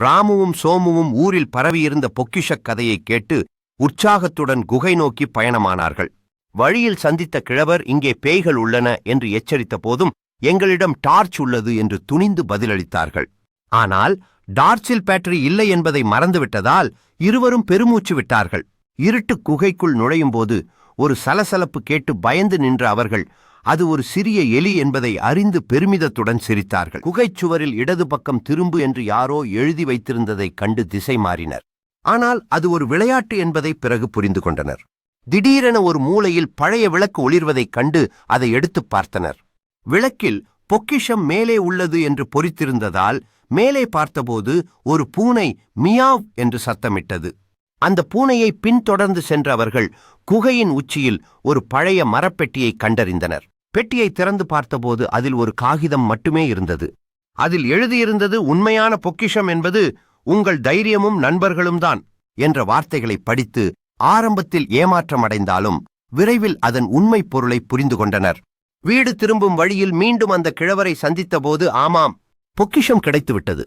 ராமுவும் சோமுவும் ஊரில் பரவியிருந்த பொக்கிஷக் கதையைக் கேட்டு உற்சாகத்துடன் குகை நோக்கி பயணமானார்கள். வழியில் சந்தித்த கிழவர் இங்கே பேய்கள் உள்ளன என்று எச்சரித்த போதும் எங்களிடம் டார்ச் உள்ளது என்று துணிந்து பதிலளித்தார்கள். ஆனால் டார்ச்சில் பேட்டரி இல்லை என்பதை மறந்துவிட்டதால் இருவரும் பெருமூச்சு விட்டார்கள். இருட்டு குகைக்குள் நுழையும்போது ஒரு சலசலப்பு கேட்டு பயந்து நின்ற அவர்கள் அது ஒரு சிறிய எலி என்பதை அறிந்து பெருமிதத்துடன் சிரித்தார்கள். குகைச்சுவரில் இடது பக்கம் திரும்பு என்று யாரோ எழுதி வைத்திருந்ததைக் கண்டு திசை மாறினர். ஆனால் அது ஒரு விளையாட்டு என்பதை பிறகு புரிந்து கொண்டனர். திடீரென ஒரு மூலையில் பழைய விளக்கு ஒளிர்வதைக் கண்டு அதை எடுத்துப் பார்த்தனர். விளக்கில் பொக்கிஷம் மேலே உள்ளது என்று பொறித்திருந்ததால் மேலே பார்த்தபோது ஒரு பூனை மியாவ் என்று சத்தமிட்டது. அந்த பூனையை பின்தொடர்ந்து சென்ற அவர்கள் குகையின் உச்சியில் ஒரு பழைய மரப்பெட்டியை கண்டறிந்தனர். பெட்டியை திறந்து பார்த்தபோது அதில் ஒரு காகிதம் மட்டுமே இருந்தது. அதில் எழுதியிருந்தது உண்மையான பொக்கிஷம் என்பது உங்கள் தைரியமும் நண்பர்களும் தான் என்ற வார்த்தைகளை படித்து ஆரம்பத்தில் ஏமாற்றமடைந்தாலும் விரைவில் அதன் உண்மைப் பொருளை புரிந்து கொண்டனர். வீடு திரும்பும் வழியில் மீண்டும் அந்த கிழவரை சந்தித்தபோது ஆமாம் பொக்கிஷம் கிடைத்துவிட்டது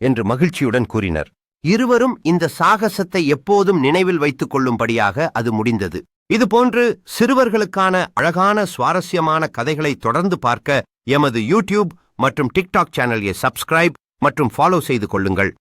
என்று மகிழ்ச்சியுடன் கூறினர். இருவரும் இந்த சாகசத்தை எப்போதும் நினைவில் வைத்துக் கொள்ளும்படியாக அது முடிந்தது. இதுபோன்று சிறுவர்களுக்கான அழகான சுவாரஸ்யமான கதைகளை தொடர்ந்து பார்க்க எமது யூடியூப் மற்றும் டிக்டாக் சேனலை சப்ஸ்கிரைப் மற்றும் ஃபாலோ செய்து கொள்ளுங்கள்.